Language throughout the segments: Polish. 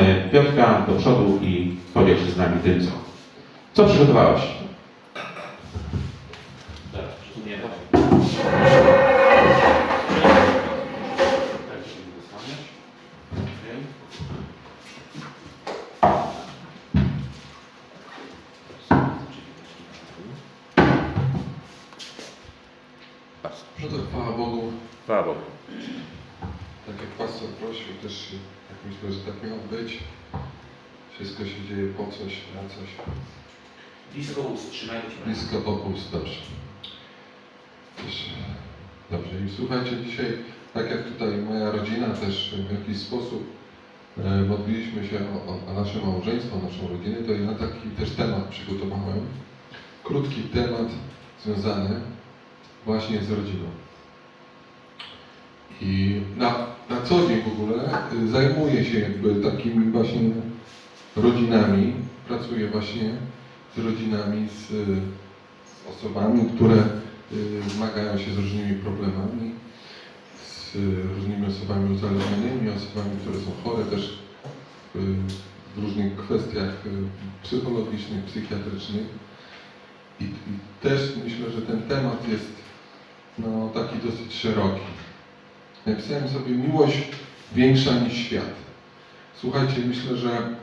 zapraszamy Piotrka do przodu i podziel się z nami tym, co, co przygotowałeś. Przesuniemy. Tak, się zostaniesz. Okej. Bardzo No to chwała Bogu, Chwała Bogu. tak jak pastor prosił, też tak myślę, że tak miało być. Wszystko się dzieje po coś, na coś. Blisko ust, trzymajmy się. Blisko Bogu jest dobrze. Dobrze. I słuchajcie, dzisiaj, tak jak tutaj moja rodzina też w jakiś sposób e, modliliśmy się o, o, nasze małżeństwo, o naszą rodzinę, to ja taki też temat przygotowałem. Krótki temat związany właśnie z rodziną. I na, na co dzień w ogóle y, zajmuję się jakby takimi właśnie rodzinami. Pracuję właśnie z rodzinami, z y, osobami, które y, zmagają się z różnymi problemami, z różnymi osobami uzależnionymi, osobami, które są chore też y, w różnych kwestiach psychologicznych, psychiatrycznych. I, I też myślę, że ten temat jest no, taki dosyć szeroki. Napisałem sobie miłość większa niż świat. Słuchajcie, myślę, że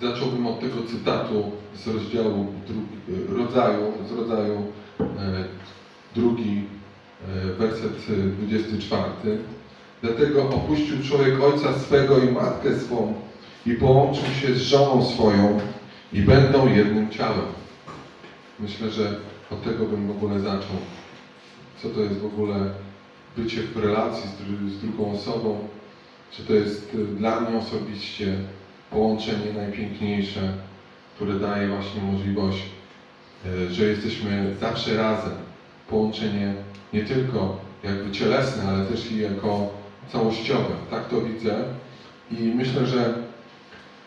zacząłbym od tego cytatu z rozdziału drugi, rodzaju, z rodzaju e, drugi, e, werset e, 24. Dlatego opuścił człowiek ojca swego i matkę swą i połączył się z żoną swoją i będą jednym ciałem. Myślę, że od tego bym w ogóle zaczął. Co to jest w ogóle bycie w relacji z, z drugą osobą? Czy to jest y, dla mnie osobiście połączenie najpiękniejsze, które daje właśnie możliwość, y, że jesteśmy zawsze razem. Połączenie nie tylko jakby cielesne, ale też i jako całościowe. Tak to widzę. I myślę, że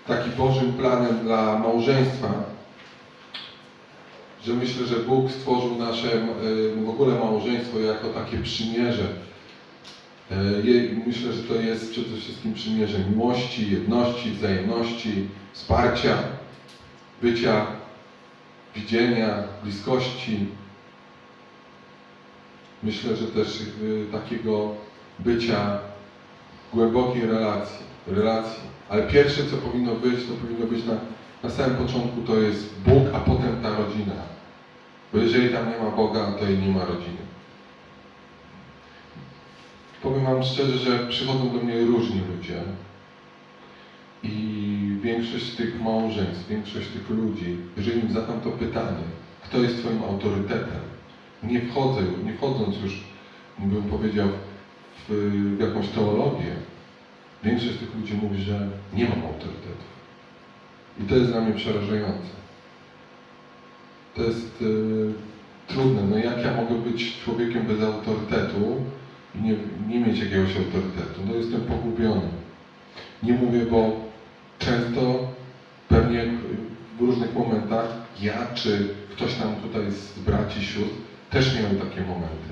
taki Bożym planem dla małżeństwa że myślę, że Bóg stworzył nasze y, w ogóle małżeństwo jako takie przymierze. Je- Myślę, że to jest przede wszystkim przymierze miłości, jedności, wzajemności, wsparcia, bycia, widzenia, bliskości. Myślę, że też y, takiego bycia głębokiej relacji, relacji. Ale pierwsze, co powinno być, to powinno być na, na samym początku to jest Bóg, a potem ta rodzina. Bo jeżeli tam nie ma Boga, to i nie ma rodziny. Powiem Wam szczerze, że przychodzą do mnie różni ludzie i większość tych małżeństw, większość tych ludzi, jeżeli im zadam to pytanie, kto jest Twoim autorytetem, nie wchodzę, nie wchodząc już, bym powiedział, w, jakąś teologię, większość tych ludzi mówi, że nie mam autorytetów. I to jest dla mnie przerażające. To jest y, trudne. No jak ja mogę być człowiekiem bez autorytetu i nie, nie mieć jakiegoś autorytetu? No jestem pogubiony. Nie mówię, bo często pewnie w różnych momentach ja czy ktoś tam tutaj z braci, sióstr też miałem takie momenty.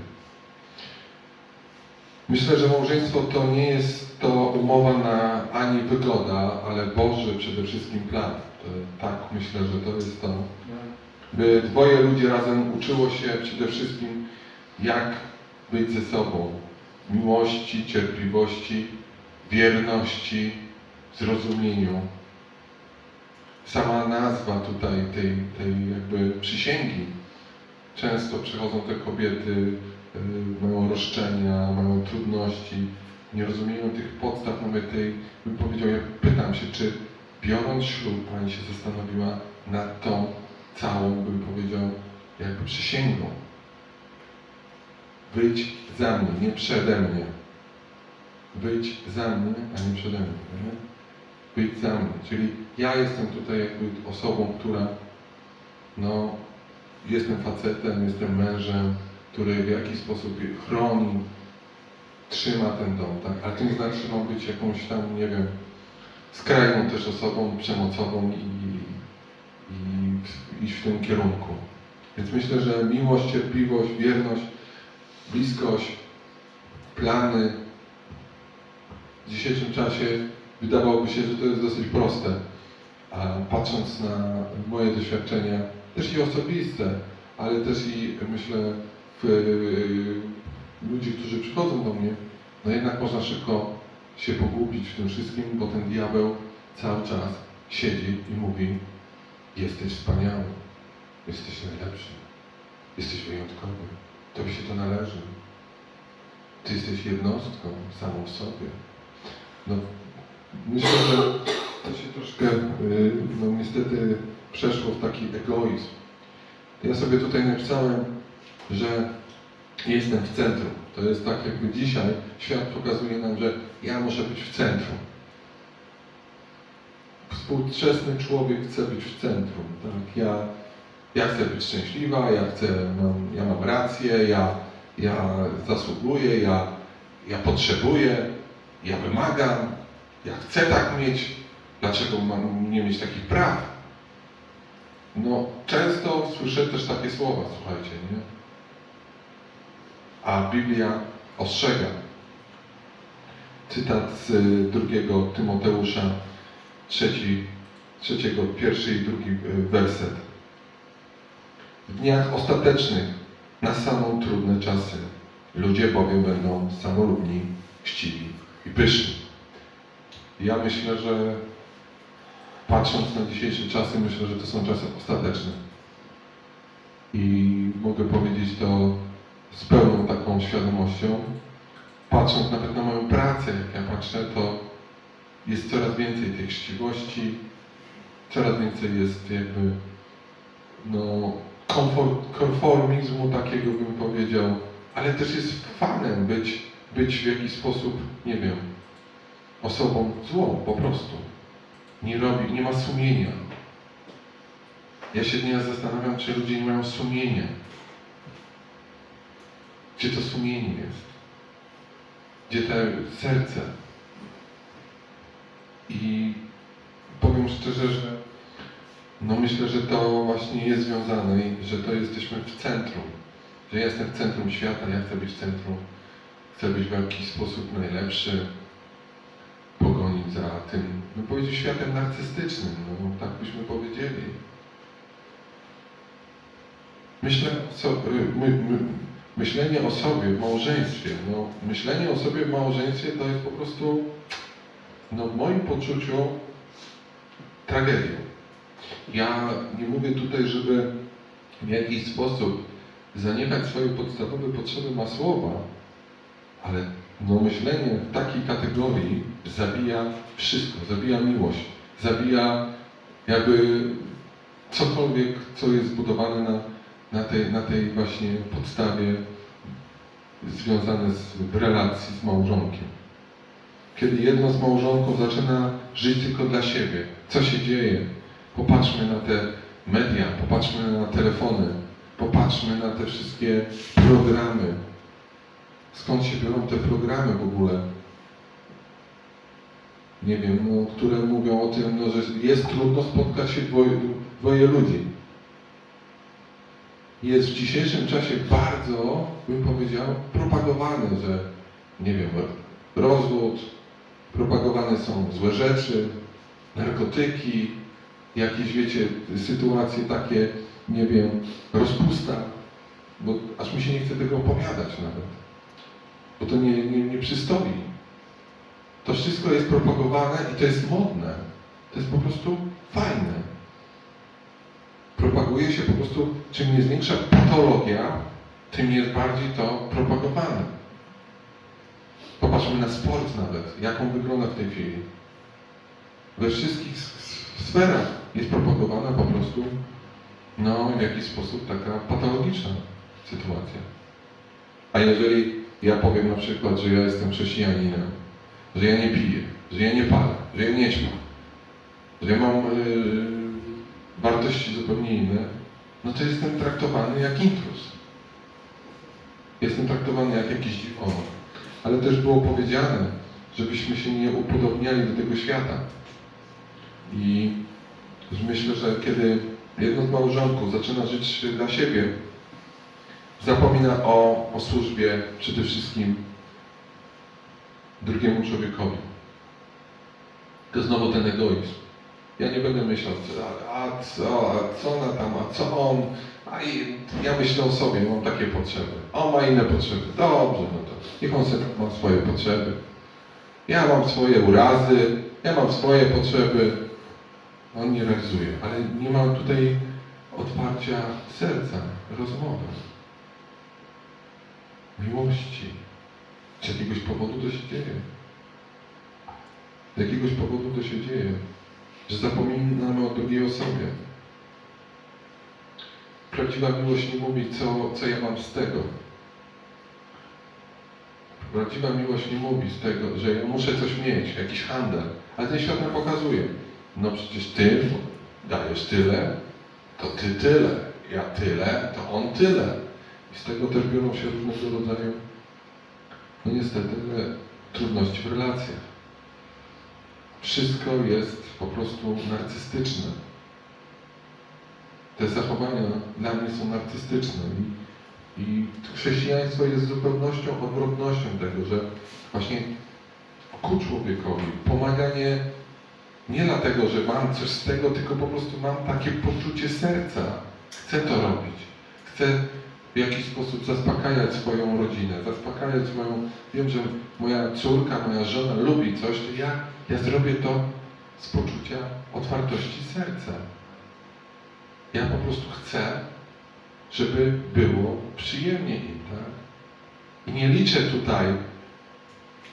Myślę, że małżeństwo to nie jest to umowa na ani wygoda, ale Boży przede wszystkim plan. To, tak, myślę, że to jest to. By dwoje ludzi razem uczyło się przede wszystkim, jak być ze sobą. Miłości, cierpliwości, wierności, zrozumieniu. Sama nazwa tutaj tej, tej jakby przysięgi. Często przychodzą te kobiety, y, mają roszczenia, mają trudności, nie rozumieją tych podstaw, nawet tej, bym powiedział, jak pytam się, czy biorąc ślub, Pani się zastanowiła nad tą całą, bym powiedział, jakby przysięgą. Być za mnie, nie przede mnie. Być za mnie, a nie przede mnie. Nie? Za mnie. Czyli ja jestem tutaj jakby osobą, która no, jestem facetem, jestem mężem, który w jakiś sposób chroni, trzyma ten dom, tak? Ale to nie znaczy, że mam być jakąś tam, nie wiem, skrajną też osobą przemocową i, i iść w tym kierunku. Więc myślę, że miłość, cierpliwość, wierność, bliskość, plany w dzisiejszym czasie wydawałoby się, że to jest dosyć proste. A patrząc na moje doświadczenia, też i osobiste, ale też i myślę w y, ludzi, którzy przychodzą do mnie, no jednak można szybko się pogubić w tym wszystkim, bo ten diabeł cały czas siedzi i mówi jesteś wspaniały, jesteś najlepszy, jesteś wyjątkowy, tobie się to należy. Ty jesteś jednostką samą w sobie. No, myślę, że to się troszkę, y, no niestety, przeszło w taki egoizm. Ja sobie tutaj napisałem, że jestem w centrum. To jest tak, jakby dzisiaj świat pokazuje nam, że ja muszę być w centrum. Współczesny człowiek chce być w centrum. Tak? Ja, ja chcę być szczęśliwa, ja chcę, mam, ja mam rację, ja, ja zasługuję, ja, ja potrzebuję, ja wymagam, ja chcę tak mieć. Dlaczego mam nie mieć takich praw? No, często słyszę też takie słowa, słuchajcie, nie? A Biblia ostrzega. Cytat z y, drugiego Tymoteusza, trzeci, trzeciego, pierwszy i drugi y, werset. Dniach ostatecznych nastaną trudne czasy. Ludzie bowiem będą samolubni, chciwi i pyszni. Ja myślę, że patrząc na dzisiejsze czasy, myślę, że to są czasy ostateczne. I mogę powiedzieć to z pełną taką świadomością. Patrząc nawet na moją pracę, jak ja patrzę, to jest coraz więcej tej chciwości, coraz więcej jest jakby no, komfort, konformizmu takiego bym powiedział, ale też jest fanem być, być w jakiś sposób, nie wiem, osobą złą po prostu. Nie robi, nie ma sumienia. Ja się nieraz zastanawiam, czy ludzie nie mają sumienia. Gdzie to sumienie jest? Gdzie to serce? I powiem szczerze, że no myślę, że to właśnie jest związane i że to jesteśmy w centrum. Że ja jestem w centrum świata, ja chcę być w centrum. Chcę być w jakiś sposób najlepszy, pogonić za tym, bym powiedział, światem narcystycznym, no tak byśmy powiedzieli. Myślę, my, my, myślenie o sobie w małżeństwie, no myślenie o sobie w małżeństwie to jest po prostu, no w moim poczuciu tragedią. Ja nie mówię tutaj, żeby w jakiś sposób zaniechać swoje podstawowe potrzeby masłowa, ale no myślenie w takiej kategorii zabija wszystko, zabija miłość, zabija jakby cokolwiek, co jest zbudowane na, na, tej, na tej właśnie podstawie związane z relacji z małżonkiem. Kiedy jedno z małżonków zaczyna żyć tylko dla siebie, co się dzieje? Popatrzmy na te media, popatrzmy na telefony, popatrzmy na te wszystkie programy, skąd się biorą te programy w ogóle. Nie wiem, no, które mówią o tym, no, że jest trudno spotkać się dwoje, dwoje ludzi. Jest w dzisiejszym czasie bardzo, bym powiedział, propagowane, że nie wiem, rozwód, propagowane są złe rzeczy, narkotyki, jakieś, wiecie, sytuacje takie, nie wiem, rozpusta, bo aż mi się nie chce tego opowiadać nawet bo to nie, nie, nie przystoi. To wszystko jest propagowane i to jest modne. To jest po prostu fajne. Propaguje się po prostu, czym jest większa patologia, tym jest bardziej to propagowane. Popatrzmy na sport nawet, jak on wygląda w tej chwili. We wszystkich sferach jest propagowana po prostu no, w jakiś sposób taka patologiczna sytuacja. A jeżeli ja powiem na przykład, że ja jestem chrześcijaninem, że ja nie piję, że ja nie palę, że ja nie ćmam, że ja mam yy, wartości zupełnie inne, no to jestem traktowany jak intruz. Jestem traktowany jak jakiś dziwony. Ale też było powiedziane, żebyśmy się nie upodobniali do tego świata. I myślę, że kiedy jedno z małżonków zaczyna żyć dla siebie, zapomina o, o służbie przede wszystkim drugiemu człowiekowi. to znowu ten egoizm. Ja nie będę myślał, a, a co, a co ona tam, a co on, a i, ja myślę o sobie, mam takie potrzeby. On ma inne potrzeby. Dobrze, no to niech on sobie ma swoje potrzeby. Ja mam swoje urazy, ja mam swoje potrzeby. On nie realizuje, ale nie ma tutaj otwarcia serca, rozmowy, miłości. Z jakiegoś powodu to się dzieje. Z jakiegoś powodu to się dzieje, że zapominamy o drugiej osobie. Prawdziwa miłość nie mówi, co, co ja mam z tego. Prawdziwa miłość nie mówi z tego, że ja muszę coś mieć, jakiś handel. Ale ten świat nam pokazuje. No przecież ty dajesz tyle, to ty tyle. Ja tyle, to on tyle. I z tego też biorą się różnego rodzaju, no niestety, trudności w relacjach. Wszystko jest po prostu narcystyczne. Te zachowania dla mnie są narcystyczne i, i chrześcijaństwo jest zupełnością, odwrotnością tego, że właśnie ku człowiekowi pomaganie nie dlatego, że mam coś z tego, tylko po prostu mam takie poczucie serca. Chcę to robić. Chcę w jakiś sposób zaspokajać swoją rodzinę, zaspokajać swoją... Wiem, że moja córka, moja żona lubi coś, to ja, ja zrobię to z poczucia otwartości serca. Ja po prostu chcę, żeby było przyjemnie im, tak? I nie liczę tutaj,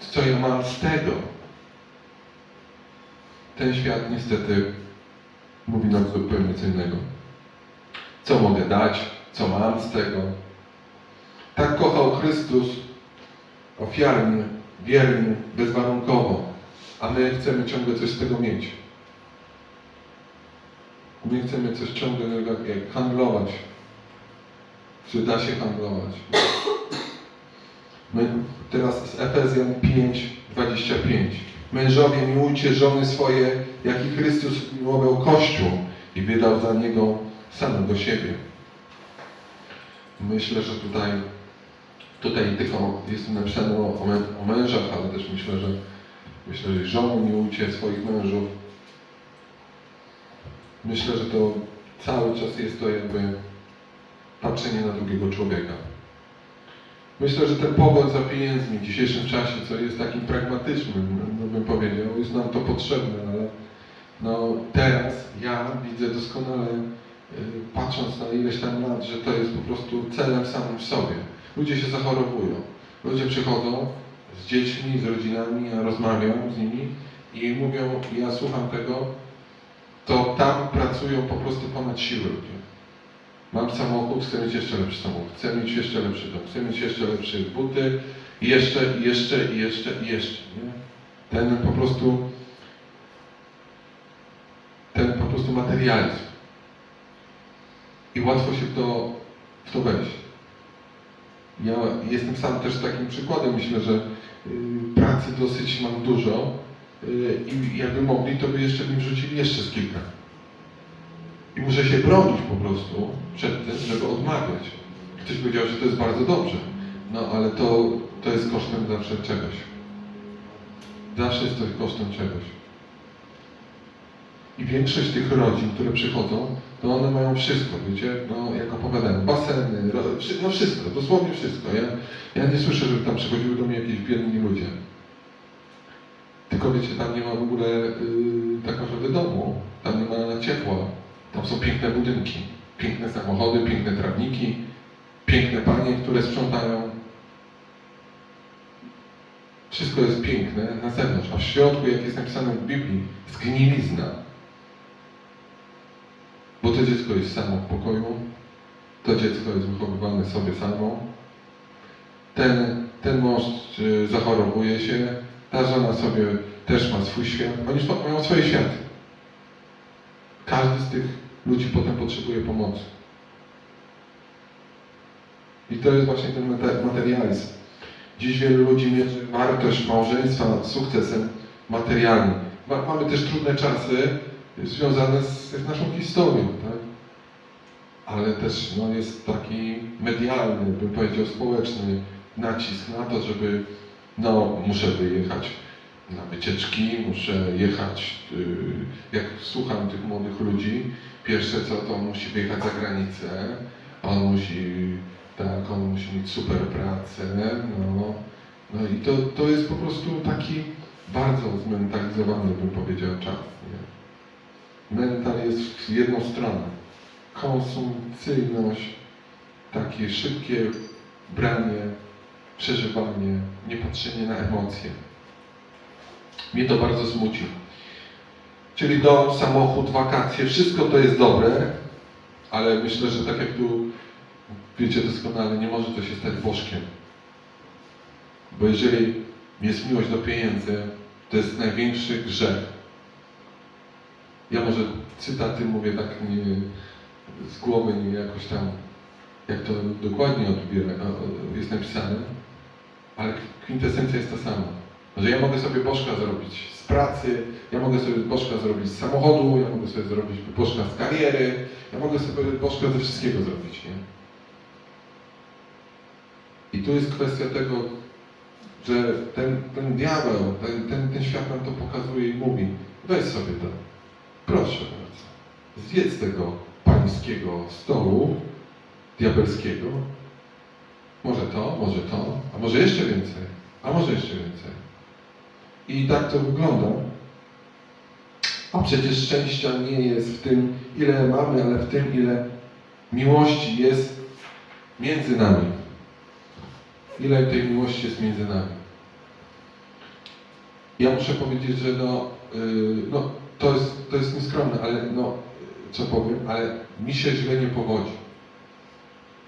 co ja mam z tego. Ten świat niestety mówi nam zupełnie co innego. Co mogę dać, co mam z tego. Tak kochał Chrystus ofiarnie, wiernie, bezwarunkowo, a my chcemy ciągle coś z tego mieć. My chcemy coś ciągle jak- handlować. Czy da się handlować? My teraz z Efezjan 5, 25. Mężowie miłujcie żony swoje, jak i Chrystus miłował Kościół i wydał za niego samego siebie. Myślę, że tutaj, tutaj tylko jest napisane o, o mę- o mężach, ale też myślę, że myślę, że żony miłujcie swoich mężów. Myślę, że to cały czas jest to jakby patrzenie na drugiego człowieka. Myślę, że ten pogoń za pieniędzmi w dzisiejszym czasie, co jest takim pragmatycznym, no bym powiedział, jest nam to potrzebne, ale no teraz ja widzę doskonale, y, patrząc na ileś tam lat, że to jest po prostu celem samym w sobie. Ludzie się zachorowują. Ludzie przychodzą z dziećmi, z rodzinami, ja rozmawiam z nimi i mówią, ja słucham tego, to tam pracują po prostu ponad siły ludzie. Mam samochód, chcę mieć jeszcze lepszy samochód, chcę mieć jeszcze lepszy dom, chcę mieć jeszcze lepsze buty, jeszcze, jeszcze, jeszcze, jeszcze. Nie? Ten po prostu, ten po prostu materializm. I łatwo się w to, w to wejść. Ja jestem sam też takim przykładem. Myślę, że y, pracy dosyć mam dużo y, i jakby mogli, to by jeszcze mi wrzucili jeszcze z kilka. I muszę się bronić po prostu przed tym, żeby odmawiać. Ktoś powiedział, że to jest bardzo dobrze. No ale to, to jest kosztem zawsze czegoś. Zawsze jest to kosztem czegoś. I większość tych rodzin, które przychodzą, to one mają wszystko, wiecie, no jak opowiadałem, baseny, no wszystko, dosłownie wszystko. Ja, ja nie słyszę, żeby tam przychodziły do mnie jakieś biedni ludzie. Tylko wiecie, tam nie ma w ogóle yy, tak naprawdę domu, tam nie ma ciepła, tam są piękne budynki, piękne samochody, piękne trawniki, piękne panie, które sprzątają. Wszystko jest piękne na zewnątrz, a w środku, jak jest napisane w Biblii, zgnilizna. Bo to dziecko jest samo w pokoju, to dziecko jest wychowywane sobie samo. Ten, ten mąż y, zachorowuje się, ta żona sobie też ma swój świat. Oni mają swoje światy. Każdy z tych ludzi potem potrzebuje pomocy. I to jest właśnie ten mate- materializm. Dziś wielu ludzi mierzy wartość małżeństwa sukcesem materialnym. Ma, mamy też trudne czasy związane z, z naszą historią, tak? Ale też no, jest taki medialny, bym powiedział społeczny nacisk na to, żeby no muszę wyjechać, na wycieczki, muszę jechać, y, jak słucham tych młodych ludzi, pierwsze co to musi wyjechać za granicę, on musi, tak, on musi mieć super pracę, no, no i to, to jest po prostu taki bardzo zmentalizowany, bym powiedział, czas, nie? Mental jest w jedną stronę. Konsumpcyjność, takie szybkie branie, przeżywanie, nie patrzenie na emocje. Mnie to bardzo smuci. Czyli dom, samochód, wakacje, wszystko to jest dobre, ale myślę, że tak jak tu wiecie doskonale, nie może to się stać bożkiem. Bo jeżeli jest miłość do pieniędzy, to jest największy grzech. Ja może cytaty mówię tak nie, z głowy, nie jakoś tam, jak to dokładnie odbiera, jest napisane, ale kwintesencja jest ta sama. Że ja mogę sobie bożka zrobić z pracy, ja mogę sobie bożka zrobić z samochodu, ja mogę sobie zrobić bożka z kariery, ja mogę sobie bożka ze wszystkiego zrobić, nie? I tu jest kwestia tego, że ten, ten diabeł, ten, ten, ten świat nam to pokazuje i mówi, weź sobie to, proszę bardzo, zjedz tego pańskiego stołu diabelskiego, może to, może to, a może jeszcze więcej, a może jeszcze więcej. I tak to wygląda. A przecież szczęścia nie jest w tym, ile mamy, ale w tym, ile miłości jest między nami. Ile tej miłości jest między nami. Ja muszę powiedzieć, że no, yy, no to, jest, to jest nieskromne, ale no, co powiem, ale mi się źle nie powodzi.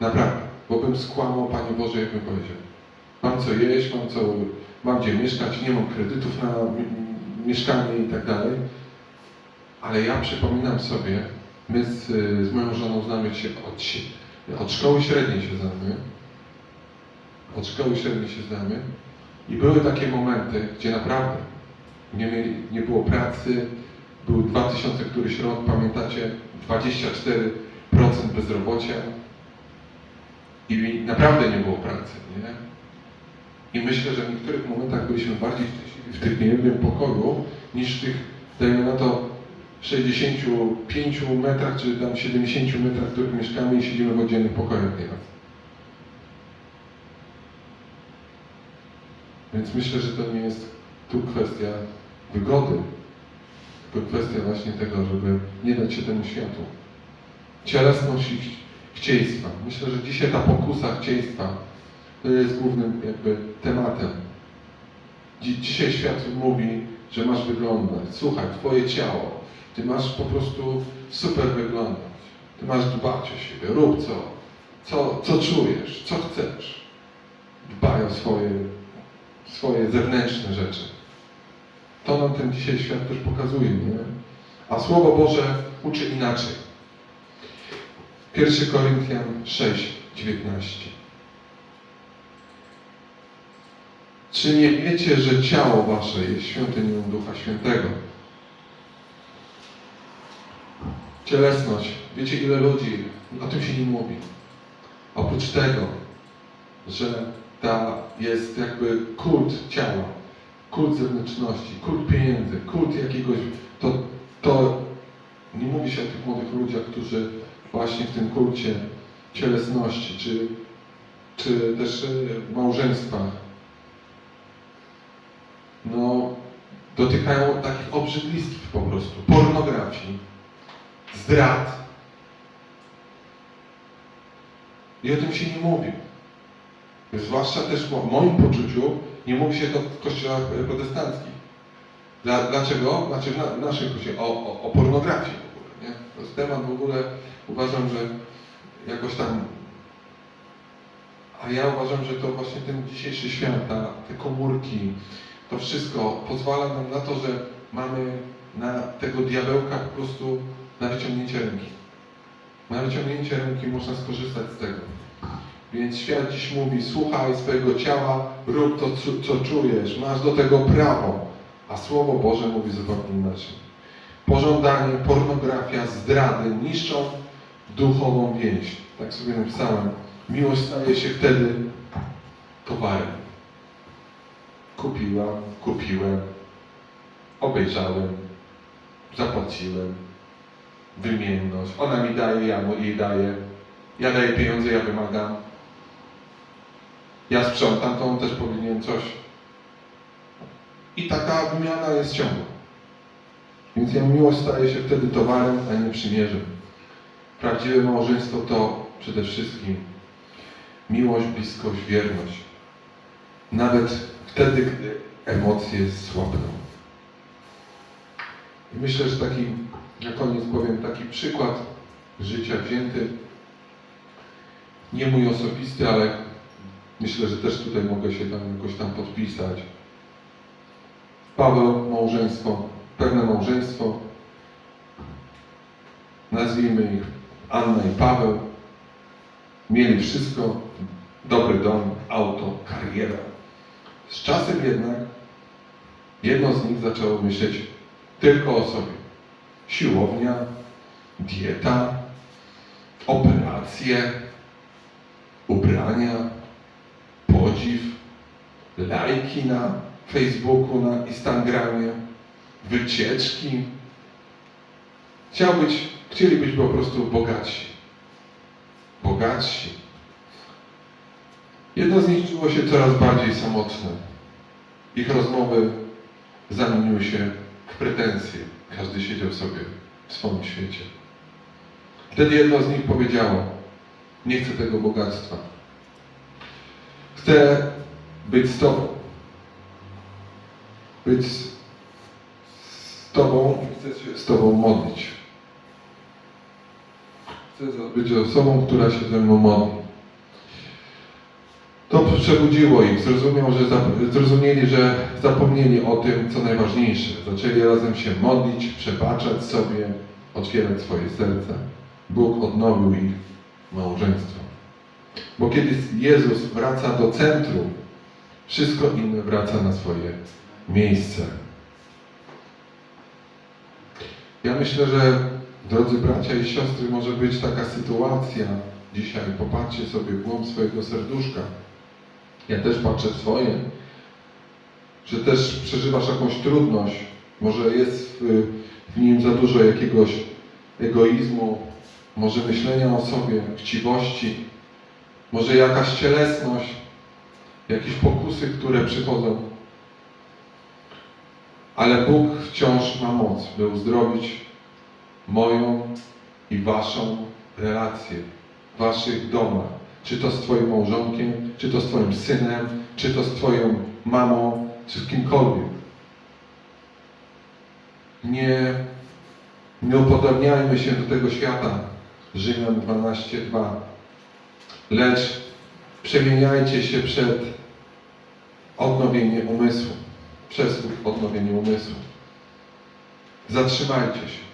Naprawdę, bo bym skłamał, Panie Boże, jak bym powiedział. Mam co jeść, mam co, mam gdzie mieszkać, nie mam kredytów na mi- mieszkanie i tak dalej. Ale ja przypominam sobie, my z, z moją żoną znamy się od, od szkoły średniej się znamy. Od szkoły średniej się znamy. I były takie momenty, gdzie naprawdę nie, mieli, nie było pracy, był 2000 któryś rok, pamiętacie, 24% bezrobocia i naprawdę nie było pracy, nie? I myślę, że w niektórych momentach byliśmy bardziej w tych niejednym pokoju, niż w tych, dajmy na to, 65 metrach, czy tam 70 metrach, w których mieszkamy i siedzimy w oddzielnych pokojach nieraz. Więc myślę, że to nie jest tu kwestia wygody, tylko kwestia właśnie tego, żeby nie dać się temu światu. Cielesność i ch- chcieństwa. Myślę, że dzisiaj ta pokusa chcieństwa to jest głównym jakby tematem. Dzi- Dzisiaj świat mówi, że masz wyglądać. Słuchaj, twoje ciało. Ty masz po prostu super wyglądać. Ty masz dbać o siebie. Rób co. Co, co czujesz, co chcesz. Dbaj o swoje, swoje zewnętrzne rzeczy. To nam ten dzisiaj świat też pokazuje, nie? A Słowo Boże uczy inaczej. 1 Koryntian 6, 19. Czy nie wiecie, że ciało wasze jest świątynią Ducha Świętego? Cielesność. Wiecie, ile ludzi, o tym się nie mówi. Oprócz tego, że ta jest jakby kult ciała, kult zewnętrzności, kult pieniędzy, kult jakiegoś, to, to nie mówi się o tych młodych ludziach, którzy właśnie w tym kulcie cielesności, czy, czy też e, w małżeństwach, no, dotykają takich obrzydlistw po prostu, pornografii, zdrad. I o tym się nie mówi. Zwłaszcza też w moim poczuciu nie mówi się to w kościołach protestanckich. Dla, dlaczego? Znaczy w na, naszym kościele, o, o, o pornografii w ogóle, nie? To jest temat w ogóle, uważam, że jakoś tam a ja uważam, że to właśnie ten dzisiejszy świat, ta, te komórki, to wszystko pozwala nam na to, że mamy na tego diabełka po prostu na wyciągnięcie ręki. Na wyciągnięcie ręki można skorzystać z tego. Więc świat dziś mówi, słuchaj swojego ciała, rób to, co, czujesz, masz do tego prawo. A Słowo Boże mówi zupełnie inaczej. Pożądanie, pornografia, zdrady niszczą duchową więź. Tak sobie napisałem. Miłość staje się wtedy towarem. Kupiłam, kupiłem, obejrzałem, zapłaciłem, wymienność. Ona mi daje, ja mu jej daję. Ja daję pieniądze, ja wymagam. Ja sprzątam, to on też powinien coś. I taka wymiana jest ciągła. Więc ja miłość staje się wtedy towarem, a nie przymierzem. Prawdziwe małżeństwo to przede wszystkim miłość, bliskość, wierność. Nawet wtedy, gdy emocje słabną. I myślę, że taki, na koniec powiem taki przykład życia wzięty, nie mój osobisty, ale myślę, że też tutaj mogę się tam jakoś tam podpisać. Paweł, małżeństwo, pewne małżeństwo, nazwijmy ich Anna i Paweł, mieli wszystko, dobry dom, auto, karierę. Z czasem jednak jedno z nich zaczęło myśleć tylko o sobie. Siłownia, dieta, operacje, ubrania, podziw, lajki na Facebooku, na Instagramie, wycieczki. Chciał być, chcieli być po prostu bogatsi. Bogatsi. Jedno z nich czuło się coraz bardziej samotne. Ich rozmowy zamieniły się w pretensje. Każdy siedział sobie w swoim świecie. Wtedy jedno z nich powiedziało: Nie chcę tego bogactwa. Chcę być z Tobą. Być z, Tobą i chcę się z Tobą modlić. Chcę być osobą, która się ze mną modli. To przebudziło ich. Zrozumiał, że zrozumieli, że zapomnieli o tym, co najważniejsze. Zaczęli razem się modlić, przebaczać sobie, otwierać swoje serca. Bóg odnowił ich małżeństwo. Bo kiedy Jezus wraca do centrum, wszystko inne wraca na swoje miejsce. Ja myślę, że drodzy bracia i siostry, może być taka sytuacja dzisiaj. Popatrzcie sobie w głąb swojego serduszka. Ja też patrzę w swoje, że też przeżywasz jakąś trudność. Może jest w, w nim za dużo jakiegoś egoizmu, może myślenia o sobie, chciwości, może jakaś cielesność, jakieś pokusy, które przychodzą. Ale Bóg wciąż ma moc, by uzdrowić moją i waszą relację w waszych domach. Czy to z twoim małżonkiem, czy to z twoim synem, czy to z twoją mamą, czy z kimkolwiek. Nie, nie upodobniajmy się do tego świata. Rzymian 12:2. Lecz przemieniajcie się przed odnowieniem umysłu. Przez odnowienie umysłu. Zatrzymajcie się.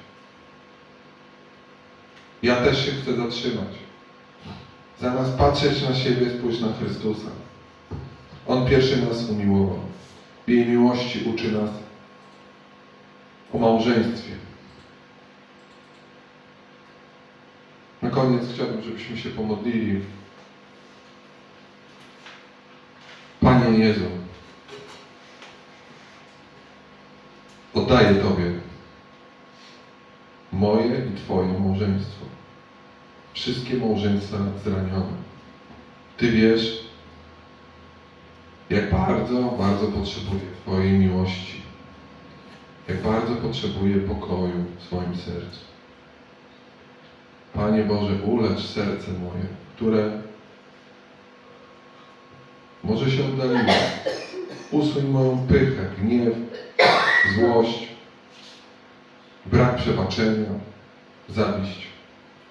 Ja też się chcę zatrzymać. Zamiast patrzeć na siebie, spójrz na Chrystusa. On pierwszy nas umiłował. W jej miłości uczy nas o małżeństwie. Na koniec chciałbym, żebyśmy się pomodlili. Jezu, oddaję Tobie moje i Twoje małżeństwo. Wszystkie małżeństwa zranione. Ty wiesz, jak bardzo, bardzo potrzebuję Twojej miłości. Jak bardzo potrzebuję pokoju w swoim sercu. Panie Boże, ulecz serce moje, które może się oddaliło. Usuń moją pychę, gniew, złość, brak przebaczenia, zawiść.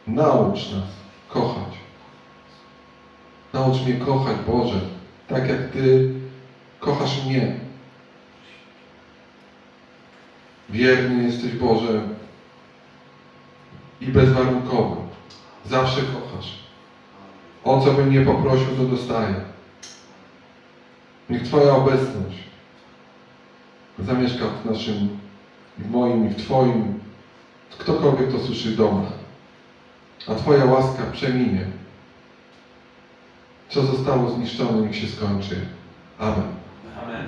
Naucz nas kochać. Naucz mnie kochać, Boże, tak jak Ty kochasz mnie. Wierny jesteś, Boże, i bezwarunkowy. Zawsze kochasz. O co bym nie poprosił, to dostaję. Niech Twoja obecność zamieszka w naszym, w moim i w Twoim, ktokolwiek to słyszy domach. A Twoja łaska przeminie. Co zostało zniszczone, niech się skończy. Amen. Amen.